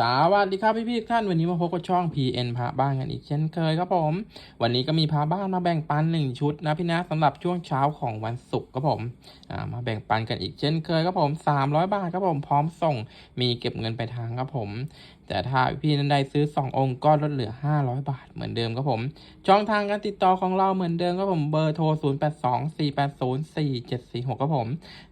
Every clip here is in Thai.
สวัสดีครับพี่พี่ท่านวันนี้มาพบกับช่อง PN พระบ้านกันอีกเช่นเคยครับผม วันนี้ก็มีพระบ้านมาแบ่งปันหนึ่งชุดนะพี่นะสำหรับช่วงเช้าของวันศุกร์ครับผมมาแบ่งปันกันอีกเช่นเคยครับผม300 บาทครับผมพร้อมส่งมีเก็บเงินไปทางครับผม แต่ถ้าพี่นั้นใดซื้อ 2 องค์ก็ลดเหลือ 500 บาทเหมือนเดิมครับผม ช่องทางการติดต่อของเราเหมือนเดิมครับผมเบอร์โทร 0 8 2 4 8 0 4 7 4 6ครับผม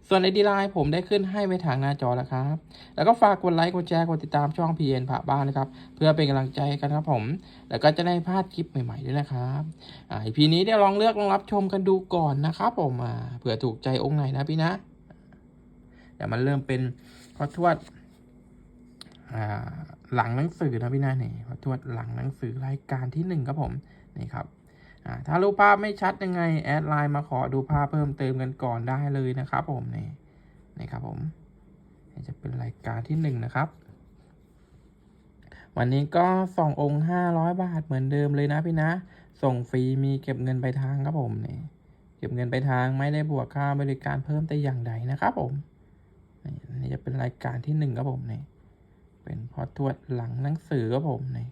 ส่วนไอดีไลน์ผมได้ขึ้นให้ไว้ทางหน้าจอแล้วครับ แล้วก็ฝากกดไลค์กดแชร์กดติดตามช่อง PN พระบ้านนะครับ เพื่อเป็นกำลังใจกันครับผม แล้วก็จะได้พลาดคลิปใหม่ๆด้วยนะครับอ่าพีนี้เดี๋ยวลองเลือกลองรับชมกันดูก่อนนะครับผมอ่าเผื่อถูกใจองค์ไหนนะพี่นะเดี๋ยวมันเริ่มเป็นพอทวดอ่า หลังหนังสือนะพี่นะนี่ทวดหลังหนังสือรายการที่หนึ่งครับผมนี่ครับถ้ารูปภาพไม่ชัดยังไงแอดไลน์มาขอดูภาพเพิ่มเติมกันก่อนได้เลยนะครับ ผมนี่นี่ครับผมจะเป็นรายการที่หนึ่งนะครับ วันนี้ก็ส่งองค์ห้าร้อยบาทเหมือนเดิมเลยนะพี่นะ ส่งฟรีมีเก็บเงินไปลายทางครับผมนี่เก็บเงินไปลายทางไม่ได้บวกค่าบริการเพิ่มแต่อย่างใดนะครับผมนี่จะเป็นรายการที่หนึ่งครับผมนี่ เป็นพอตรวจหลังหนังสือครับผมนี่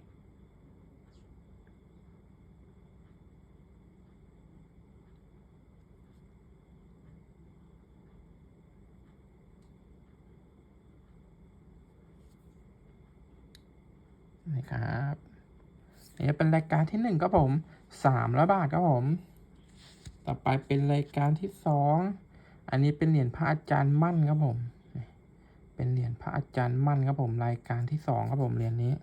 นี่ครับนี่เป็นรายการที่หนึ่งครับผมสามร้อยบาทครับผม ต่อไปเป็นรายการที่สอง อันนี้เป็นเหรียญพระอาจารย์มั่นครับผม เป็นเหรียญพระอาจารย์มั่นครับผมรายการที่สองครับผมเหรียญนี้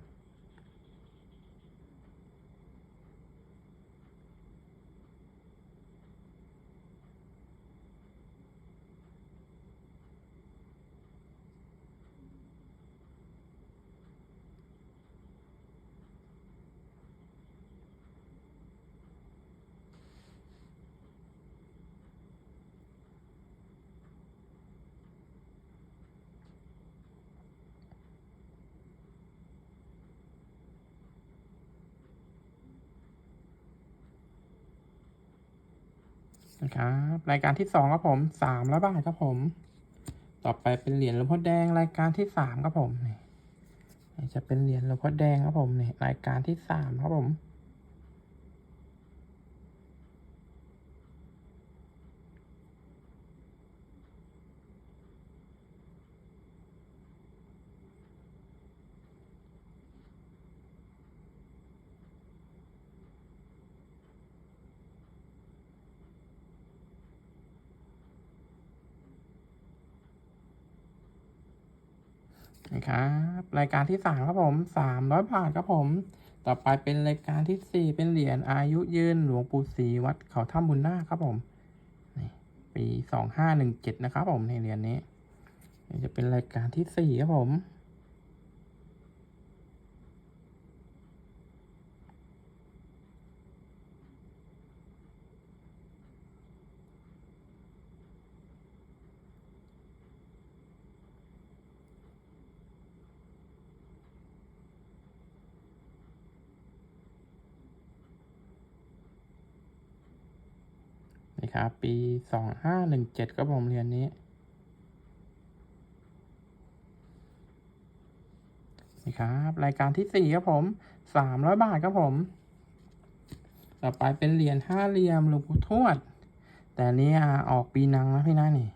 ครับ รายการที่สองครับผมสามร้อยบาทครับผม ต่อไปเป็นเหรียญหลวงพ่อแดงรายการที่สามครับผมนี่จะเป็นเหรียญหลวงพ่อแดงครับผมนี่รายการที่สามครับผม ครับ รายการที่สามครับผมสามร้อยบาทครับผม ต่อไปเป็นรายการที่สี่เป็นเหรียญอายุยืนหลวงปู่ศรีวัดเขาถ้ำบุญนาคครับผมนี่ปีสองห้าหนึ่งเจ็ดนะครับผมในเหรียญนี้จะเป็นรายการที่สี่ครับผม ครับ ปีสองห้าหนึ่งเจ็ดครับผมเรียญนี้นี่ครับ รายการที่สี่ครับผมสามร้อยบาทครับผม ต่อไปเป็นเหรียญห้าเหลี่ยมหลวงปู่ทวด แต่นนี้อ่ออกปีนังนะพี่นะนี่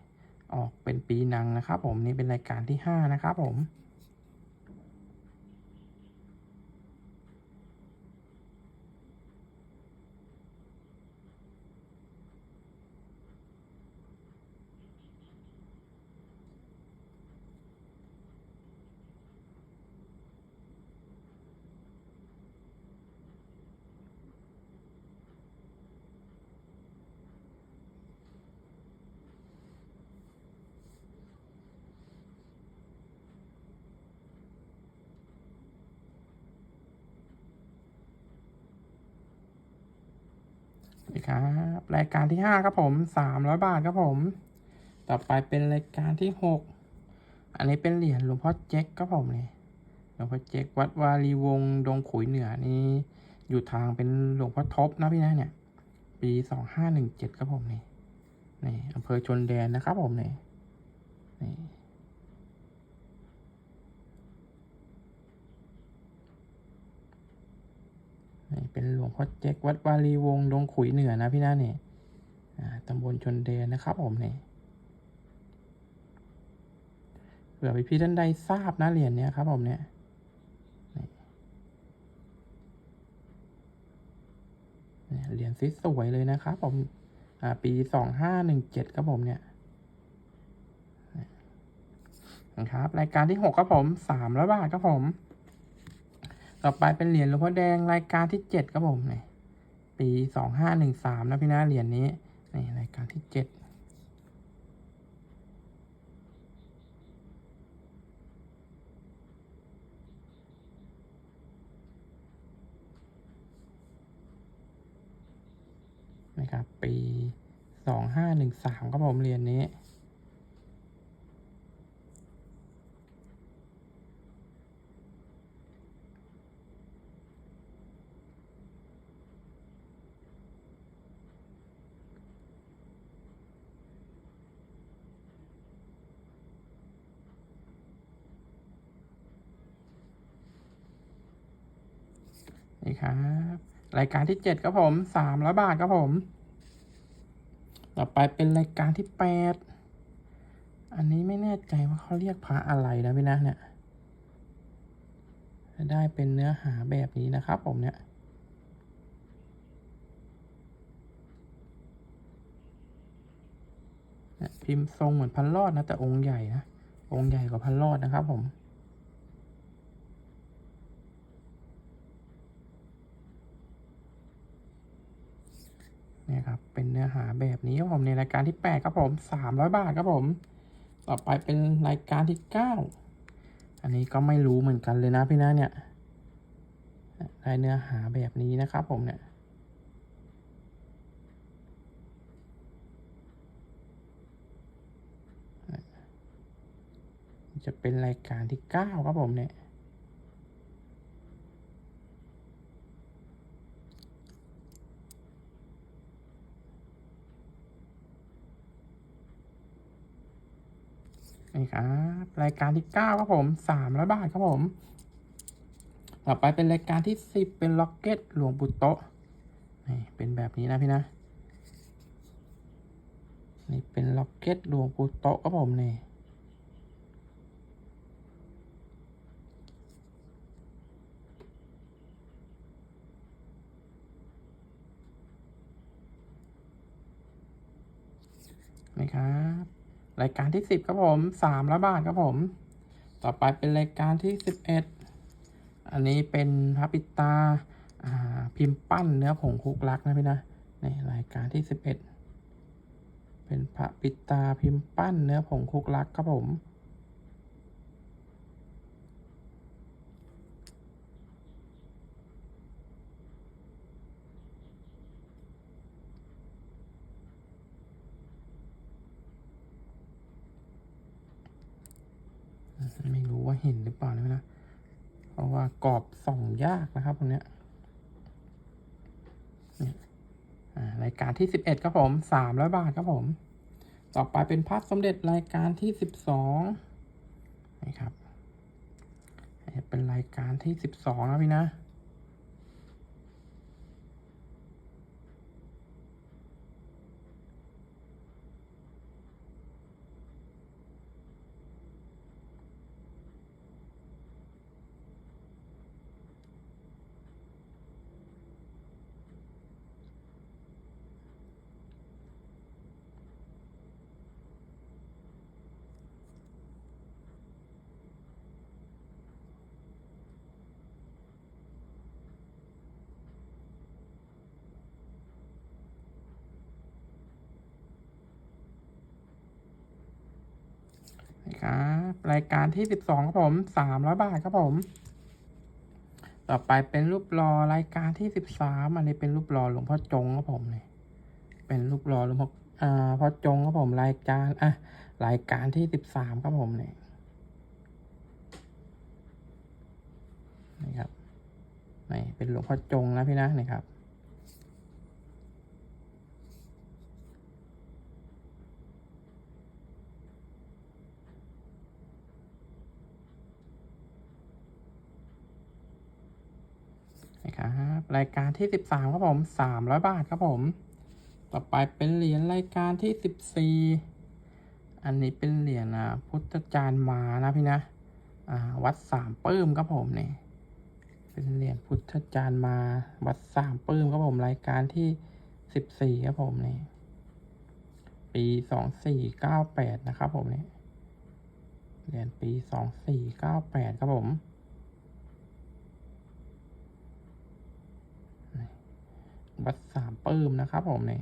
ออกเป็นปีนังนะครับผมนี่เป็นรายการที่ห้านะครับผมีครับรายการที่ห้าครับผมสามร้อยบาทครับผม ต่อไปเป็นรายการที่หกอันนี้เป็นเหรียญหลวงพ่อเจ๊กครับผมนี่หลวงพ่อเจ๊กวัดวารีวงดงขุยเหนือนี่อยู่ทางเป็นหลวงพ่อทบนะพี่นะเนี่ย ปีสองห้าหนึ่งเจ็ดครับผมนี่นี่อำเภอชนแดนนะครับผมนี่นี่ นี่ เป็นหลวงพ่อเจ๊กวัดวารีวงดงขุยเหนือนะพี่นะนี่อ่าตำบลชนเดนนะครับผมเนี่ยเผื่อพี่ๆท่านใดทราบนะเหรียญเนี้ยครับผมเนี่ยเหรียญสวยเลยนะครับผมปีสองห้าหนึ่งเจ็ดครับผมเนี่ยนะครับ รายการที่หกครับผมสามร้อยบาทครับผม ต่อไปเป็นเหรียญหลวงพ่อแดงรายการที่เจ็ดครับผมนี่ปีสองห้าหนึ่งสามนะพี่นะเหรียญนี้นี่รายการที่เจ็ดนะครับปีสองห้าหนึ่งสามครับผมเหรียญนี้นี่ ครับ รายการที่เจ็ดครับผมสามร้อยบาทครับผม ต่อไปเป็นรายการที่แปดอันนี้ไม่แน่ใจว่าเขาเรียกพระอะไรนะพี่นะเนี่ยจะได้เป็นเนื้อหาแบบนี้นะครับผมเนี่ยเนี่ยพิมพ์ทรงเหมือนพันรอดนะแต่องค์ใหญ่นะองค์ใหญ่กว่าพันรอดนะครับผม เนี่ยครับ เป็นเนื้อหาแบบนี้ครับผมในรายการที่แปดครับผมสามร้อยบาทครับผม ต่อไปเป็นรายการที่เก้าอันนี้ก็ไม่รู้เหมือนกันเลยนะพี่นะเนี่ยได้เนื้อหาแบบนี้นะครับผมเนี่ยจะเป็นรายการที่เก้าครับผมเนี่ย นี่ครับรายการที่เก้าครับผมสามร้อยบาทครับผม ต่อไปเป็นรายการที่สิบเป็นล็อกเก็ตหลวงปู่โตะนี่เป็นแบบนี้นะพี่นะนี่เป็นล็อกเก็ตหลวงปู่โตะครับผมนี่นี่ครับ รายการที่สิบครับผมสามร้อยบาทครับผม ต่อไปเป็นรายการที่สิบเอ็ดอันนี้เป็นพระปิตาอ่าพิมพ์ปั้นเนื้อผงคุกลักนะพี่นะนี่รายการที่สิบเอ็ดเป็นพระปิตาพิมพ์ปั้นเนื้อผงคุกลักครับผม ไม่รู้ว่าเห็นหรือเปล่านะเพราะว่ากรอบส่องยากนะครับตรงเนี้ยรายการที่สิบเอ็ดครับผมสามร้อยบาทครับผม ต่อไปเป็นพัดสมเด็จรายการที่สิบสองนะครับเป็นรายการที่สิบสองนะพี่นะ นะครับรายการที่สิบสองครับผมสามร้อยบาทครับผม ต่อไปเป็นรูปรอรายการที่สิบสามอันนี้เป็นรูปรอหลวงพ่อจงครับผมเนี่ยเป็นรูปรอหลวงพ่ออ่าพ่อจงครับผมรายการอะรายการที่สิบสามครับผมเนี่ยนี่ครับนี่เป็นหลวงพ่อจงนะพี่นะนี่ครับ ครับ รายการที่สิบสามครับผมสามร้อยบาทครับผม ต่อไปเป็นเหรียญรายการที่สิบสี่อันนี้เป็นเหรียญอะพุทธจารย์มานะพี่นะอ่าวัดสามปื้มครับผมนี่เป็นเหรียญพุทธจารย์มาวัดสามปื้มครับผมรายการที่สิบสี่ครับผมนี่ปีสองสี่เก้าแปดนะครับผมนี่เหรียญปีสองสี่เก้าแปดครับผม วัดสามปื้มนะครับผมนี่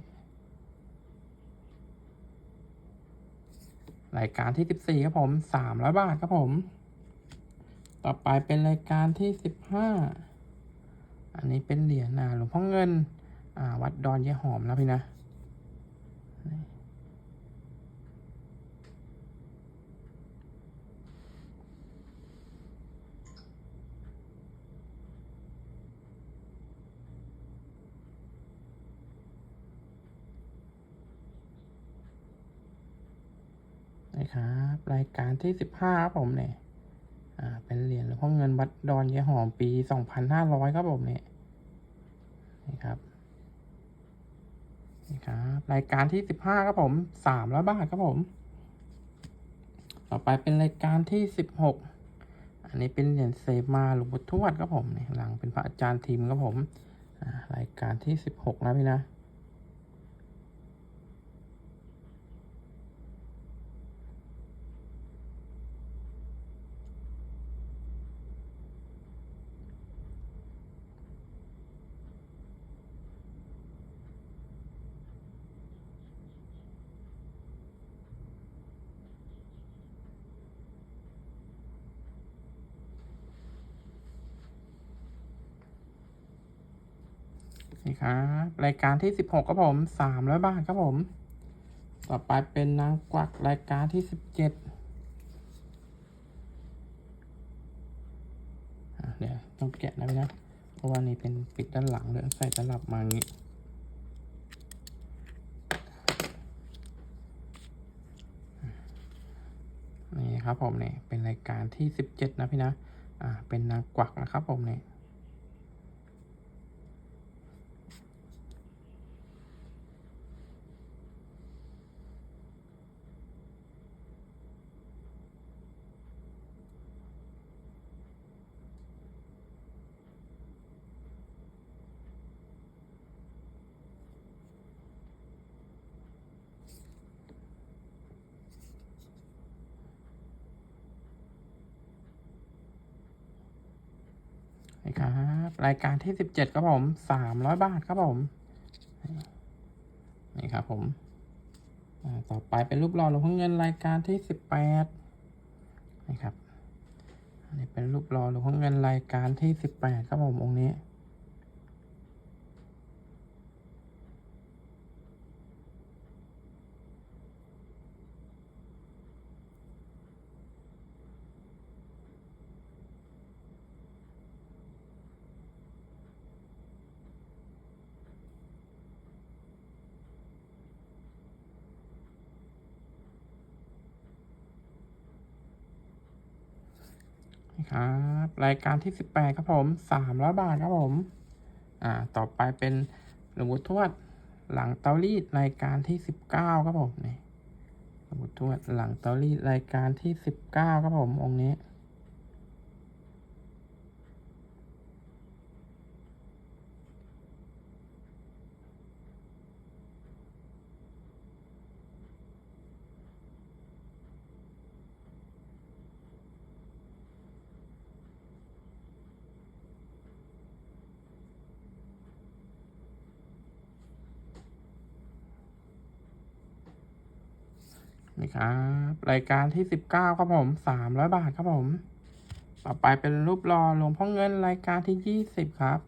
รายการที่สิบสี่ครับผมสามร้อยบาทครับผม ต่อไปเป็นรายการที่สิบห้าอันนี้เป็นเหรียญอ่าหลวงพ่อเงิน อ่า วัดดอนเยหอมนะพี่นะ นะครับรายการที่สิบห้าครับผมเนี่ยอ่าเป็นเหรียญหลวงพ่อเงินวัดดอนเยหอมปีสองพันห้าร้อยครับผมเนี่ยนี่ครับนี่ครับรายการที่สิบห้าครับผมสามร้อยบาทครับผม ต่อไปเป็นรายการที่สิบหกอันนี้เป็นเหรียญเซมาหลวงปู่ทวดครับผมเนี่ยหลังเป็นพระอาจารย์ทีมครับผมอ่ารายการที่สิบหกนะพี่นะ นี่ ครับรายการที่สิบหกครับผมสามร้อยบาทครับผม ต่อไปเป็นนางกวักรายการที่สิบเจ็ดเดี๋ยวต้องแกะนะพี่นะ เพราะว่านี่เป็นปิดด้านหลังเลยใส่ตลับมาอย่างนี้นี่ครับผมเนี่ยเป็นรายการที่สิบเจ็ดนะพี่นะ อ่าเป็นนางกวักนะครับผมเนี่ย นี่ครับ รายการที่สิบเจ็ดครับผมสามร้อยบาทครับผม นี่ครับผมต่อไปเป็นรูปหล่อหลวงพ่อเงินรายการที่สิบแปดนี่ครับ อันนี้เป็นรูปหล่อหลวงพ่อเงินรายการที่สิบแปดครับผมองค์นี้ ครับรายการที่สิบแปดครับผมสามร้อยบาทครับผมอ่าต่อไปเป็นหลวงปู่ทวดหลังเตารีดรายการที่สิบเก้าครับผมนี่หลวงปู่ทวดหลังเตารีดรายการที่สิบเก้าครับผมองค์นี้ นี่ ครับรายการที่สิบเก้าครับผมสามร้อยบาทครับผม ต่อไปเป็นรูปรอหลวงพ่อเงินรายการที่ยี่สิบครับ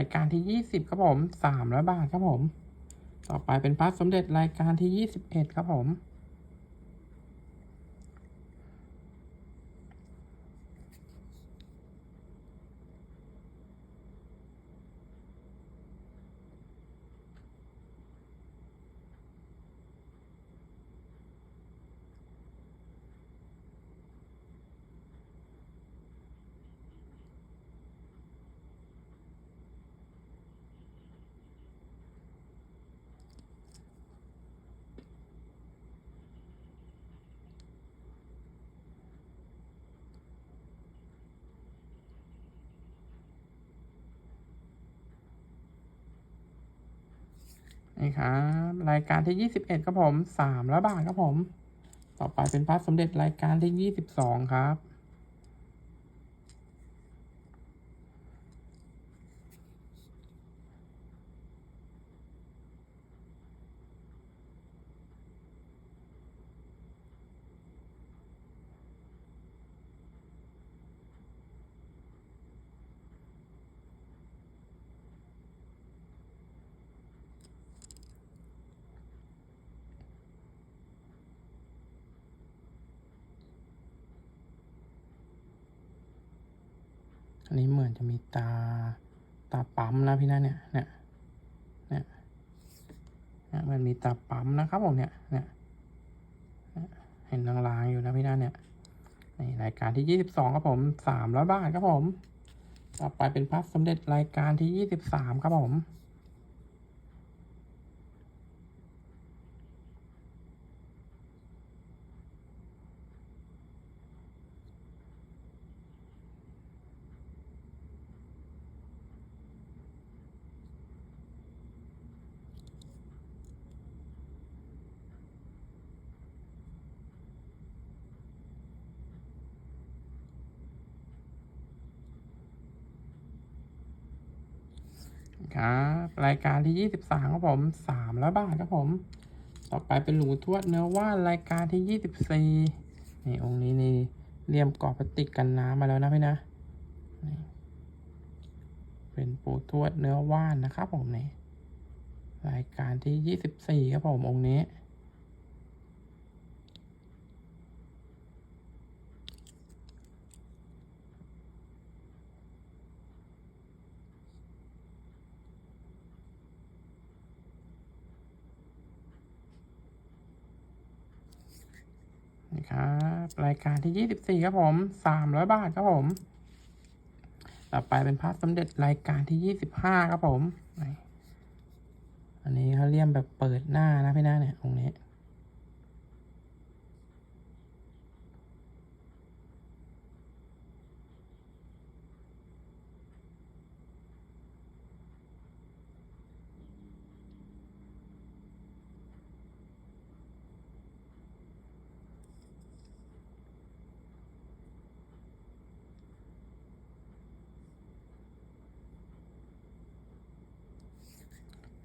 ายการที่ยี่สิบครับผมสามร้อยบาทครับผม ต่อไปเป็นพระสมเด็จรายการที่ยี่สิบเอ็ดครับผม นี่ครับรายการที่ยี่สิบเอ็ดครับผมสามร้อยบาทครับผม ต่อไปเป็นพระสมเด็จรายการที่ยี่สิบสองครับ อันนี้เหมือนจะมีตาตาปั๊มนะพี่นะเนี่ยเนี่ยเนี่ยเนี่ยมันมีตาปั๊มนะครับผมเนี่ยเนี่ยเห็นลางๆอยู่นะพี่นะเนี่ยนี่รายการที่ยี่สิบสองครับผมสามร้อยบาทครับผม ต่อไปเป็นพัฟสมเด็จรายการที่ยี่สิบสามครับผม ครับรายการที่ยี่สิบสามครับผมสามร้อยบาทครับผม ต่อไปเป็นหลวงปู่ทวดเนื้อว่านรายการที่ยี่สิบสี่นี่องค์นี้นี่เลี่ยมกรอบพลาสติกกันน้ำมาแล้วนะพี่นะนเป็นปูทวดเนื้อว่านนะครับผมนี่รายการที่ยี่สิบสี่ครับผมองค์นี้ ครับรายการที่ยี่สิบสี่ครับผมสามร้อยบาทครับผม ต่อไปเป็นพระสมเด็จรายการที่ยี่สิบห้าครับผม อันนี้เขาเลี่ยมแบบเปิดหน้านะพี่หน้าเนี่ยตรงนี้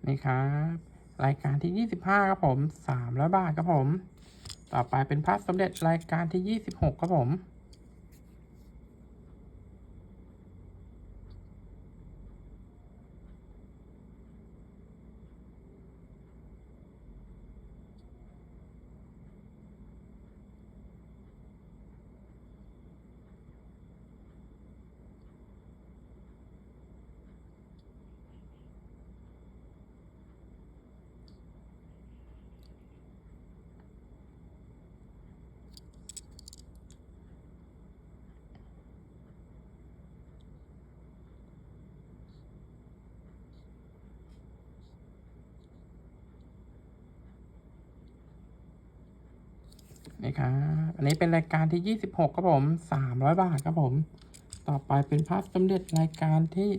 นี่ครับ รายการที่ยี่สิบห้าครับผมสามร้อยบาทครับผม ต่อไปเป็นพระสมเด็จรายการที่ยี่สิบหกครับผม นี่ครับ อันนี้เป็นรายการที่ยี่สิบหกครับผมสามร้อยบาทครับผม ต่อไปเป็นพระสำเด็จรายการที่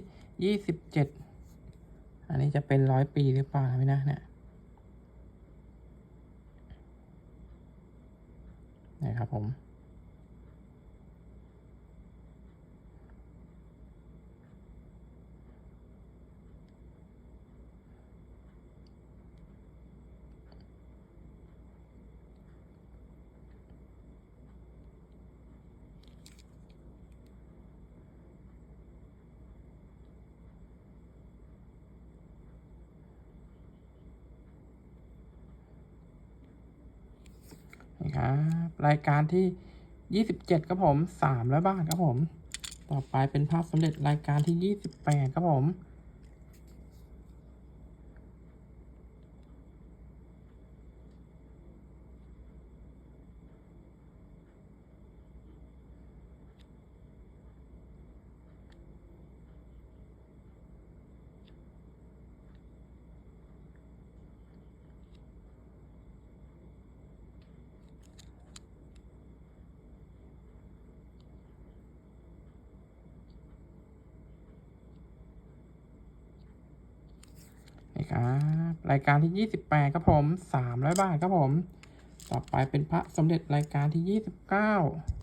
ยี่สิบเจ็ดอันนี้จะเป็นร้อยปีหรือเปล่าไม่นะเนี่ยนะครับผม รับรายการที่ยี่สิบเจ็ดครับผมสามร้วบ้าทครับผม ต่อไปเป็นภาพสำเร็จรายการที่ยี่สิบแปดครับผม รายการที่ 28 ครับผม 300 บาทครับผม ต่อไปเป็นพระสมเด็จรายการที่ 29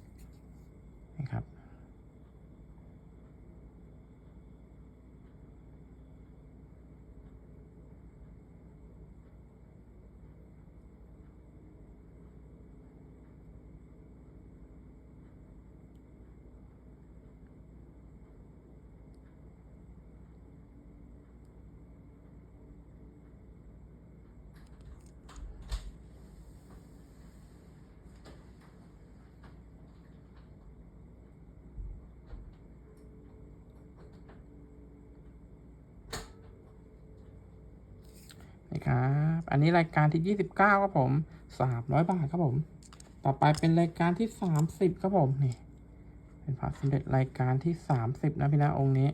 ครับ อันนี้รายการที่ยี่สิบเก้าครับผมสามร้อยบาทครับผม ต่อไปเป็นรายการที่สามสิบครับผมนี่เป็นพระสมเด็จรายการที่สามสิบนะพี่นะองค์นี้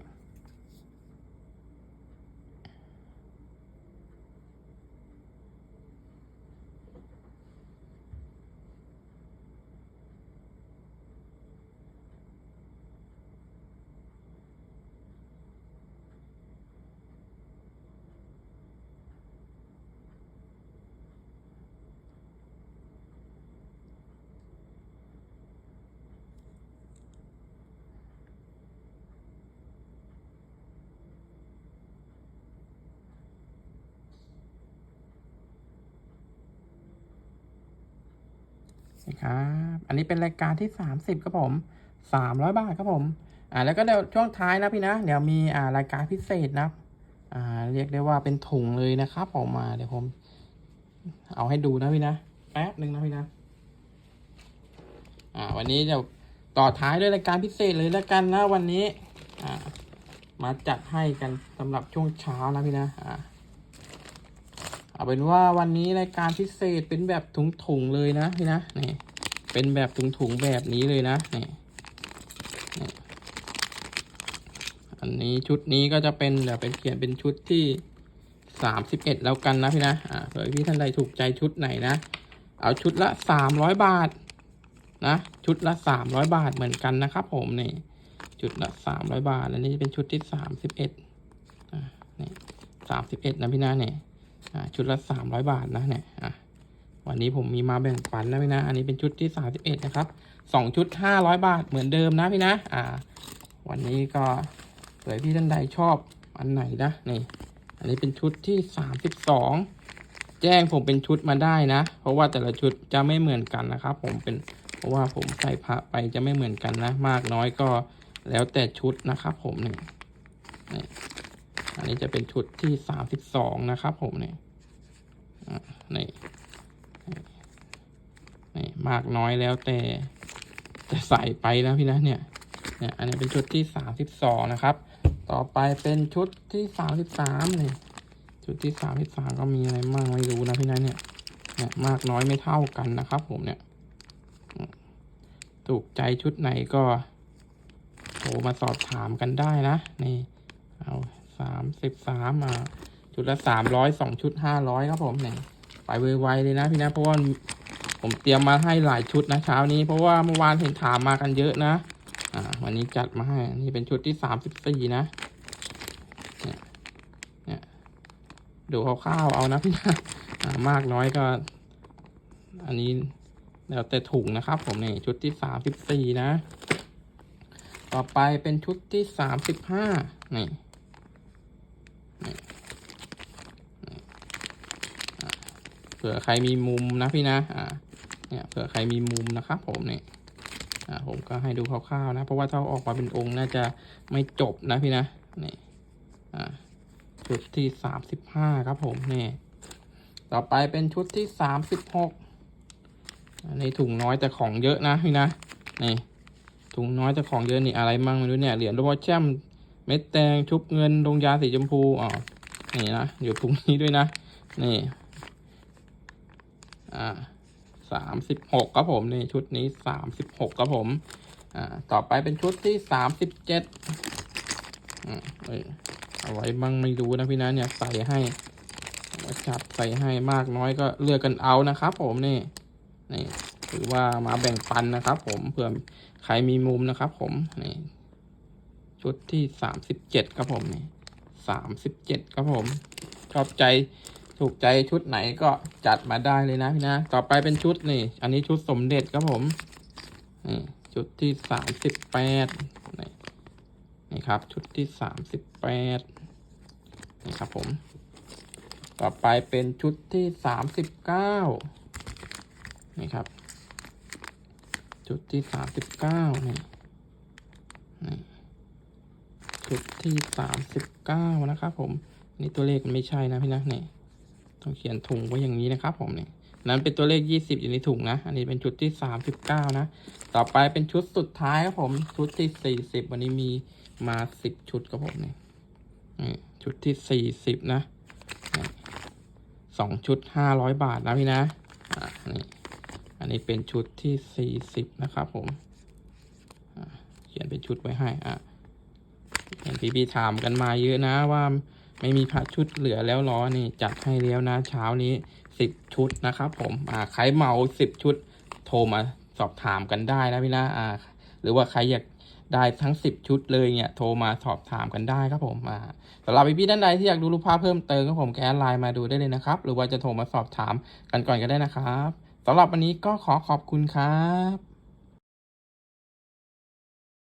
นี่ครับอันนี้เป็นรายการที่สามสิบครับผมสามร้อยบาทครับผมอ่าแล้วก็เดี๋ยวช่วงท้ายนะพี่นะ เดี๋ยวมีอ่ารายการพิเศษนะอ่าเรียกได้ว่าเป็นถุงเลยนะครับออกมาเดี๋ยวผม เอาให้ดูนะพี่นะแป๊บหนึ่งนะพี่นะอ่าวันนี้เดี๋ยวต่อท้ายด้วยรายการพิเศษเลยแล้วกันนะวันนี้อ่ามาจัดให้กันสำหรับช่วงเช้านะพี่นะอ่า เอาเป็นว่าวันนี้รายการพิเศษเป็นแบบถุงๆเลยนะพี่นะนี่เป็นแบบถุงๆแบบนี้เลยนะนี่อันนี้ชุดนี้ก็จะเป็นเดี๋ยวเป็นเขียนเป็นชุดที่สามสิบเอ็ดแล้วกันนะพี่นะอ่าเผื่อพี่ท่านใดถูกใจชุดไหนนะ เอาชุดละสามร้อยบาทนะชุดละสามร้อยบาทเหมือนกันนะครับ ผมนี่ชุดละสามร้อยบาท อันนี้เป็นชุดที่สามสิบเอ็ดอ่านี่สามสิบเอ็ดนะพี่นะเนี่ย ชุดละสามร้อยบาทนะเนี่ยวันนี้ผมมีมาแบ่งปันนะพี่นะ อันนี้เป็นชุดที่สามสิบเอ็ดนะครับสองชุดห้าร้อยบาทเหมือนเดิมนะพี่นะ อ่า วันนี้ก็เผื่อพี่ท่านใดชอบอันไหนนะนี่อันนี้เป็นชุดที่สามสิบสองแจ้งผมเป็นชุดมาได้นะ เพราะว่าแต่ละชุดจะไม่เหมือนกันนะครับ ผมเป็นเพราะว่าผมใส่พระไปจะไม่เหมือนกันนะ มากน้อยก็แล้วแต่ชุดนะครับ ผมนี่ อันนี้จะเป็นชุดที่สามสิบสองนะครับ ผมเนี่ยนี่นี่มากน้อยแล้วแต่จะใส่ไปนะพี่นะเนี่ยเนี่ย อันนี้เป็นชุดที่สามสิบสองนะครับ ต่อไปเป็นชุดที่สามสิบสามเนี่ยชุดที่สามสิบสามก็มีอะไรมั่งไม่รู้นะพี่นะเนี่ยเนี่ยมากน้อยไม่เท่ากันนะครับ ผมเนี่ยถูกใจชุดไหนก็โทรมาสอบถามกันได้นะนี่เอา สามสิบสามอะชุดละสามร้อยสองชุดห้าร้อยครับผมเนี่ยไปไวๆเลยนะพี่นะเพราะว่าผมเตรียมมาให้หลายชุดนะเช้านี้เพราะว่าเมื่อวานเห็นถามมากันเยอะนะอ่าวันนี้จัดมาให้ นี่เป็นชุดที่สามสิบสี่นะเนี่ยเนี่ยดูคร่าวๆเอานะพี่นะอ่ามากน้อยก็ อันนี้แล้วแต่ถุงนะครับ ผมเนี่ยชุดที่สามสิบสี่นะ ต่อไปเป็นชุดที่สามสิบห้านี่นี่นี่อะ เผื่อใครมีมุมนะพี่นะอ่าเนี่ยเผื่อใครมีมุมนะครับผมเนี่ยอ่าผมก็ให้ดูคร่าวๆนะ เพราะว่าถ้าออกมาเป็นองค์น่าจะไม่จบนะพี่นะนี่อ่าชุดที่สามสิบห้าครับผมนี่ต่อไปเป็นชุดที่สามสิบหกอันถุงน้อยแต่ของเยอะนะพี่นะนี่ถุงน้อยแต่ของเยอะนี่อะไรมั่งไม่รู้เนี่ยเหรียญโรบอทแชมเม็ดแดงชุบเงินดงยาสีชมพูอ๋อนี่นะอยู่ถุงนี้ด้วยนะนี่ อ่าสามสิบหกครับผมนี่ชุดนี้สามสิบหกครับผมอ่าต่อไปเป็นชุดที่สามสิบเจ็ดอืมเอาไว้บ้างไม่รู้นะพี่นะเนี่ยใส่ให้มาจัดใส่ให้มากน้อยก็เลือกกันเอานะครับผมนี่นี่ถือว่ามาแบ่งปันนะครับ ผมเผื่อใครมีมุมนะครับ ผมนี่ชุดที่สามสิบเจ็ดครับผมนี่สามสิบเจ็ดครับผม ชอบใจ ถูกใจชุดไหนก็จัดมาได้เลยนะพี่นะ ต่อไปเป็นชุดนี่ อันนี้ชุดสมเด็จครับผมนี่ชุดที่สามสิบแปดนี่นี่ครับ ชุดที่สามสิบแปดนี่ครับผม ต่อไปเป็นชุดที่สามสิบเก้านี่ครับ ชุดที่สามสิบเก้านี่นี่ชุดที่สามสิบเก้านะครับผมนี่ตัวเลขมันไม่ใช่นะพี่นะนี่ ต้องเขียนถุงไว้อย่างนี้นะครับผมนี่นั้นเป็นตัวเลขยี่สิบอยู่ในถุงนะ อันนี้เป็นชุดที่สามสิบเก้านะ ต่อไปเป็นชุดสุดท้ายครับผม ชุดที่สี่สิบวันนี้มีมาสิบชุดครับผมนี่นี่ชุดที่สี่สิบนะสองชุดห้าร้อยบาทนะพี่นะอ่านี่อันนี้เป็นชุดที่สี่สิบนะครับผม เขียนเป็นชุดไว้ให้ อะเห็นพี่ๆถามกันมาเยอะนะว่า ไม่มีพระชุดเหลือแล้วเหรอนี่จัดให้แล้วนะเช้านี้สิบชุดนะครับผมอ่าใครเหมาสิบชุด โทรมาสอบถามกันได้นะพี่นะอ่า หรือว่าใครอยากได้ทั้งสิบชุดเลยเนี่ยโทรมาสอบถามกันได้ครับผมอาสำหรับพี่ๆท่านใดที่อยากดูรูปภาพเพิ่มเติมก็ผมแกไลน์มาดูได้เลยนะครับ หรือว่าจะโทรมาสอบถามกันก่อนก็ได้นะครับสำหรับวันนี้ก็ขอขอบคุณครับ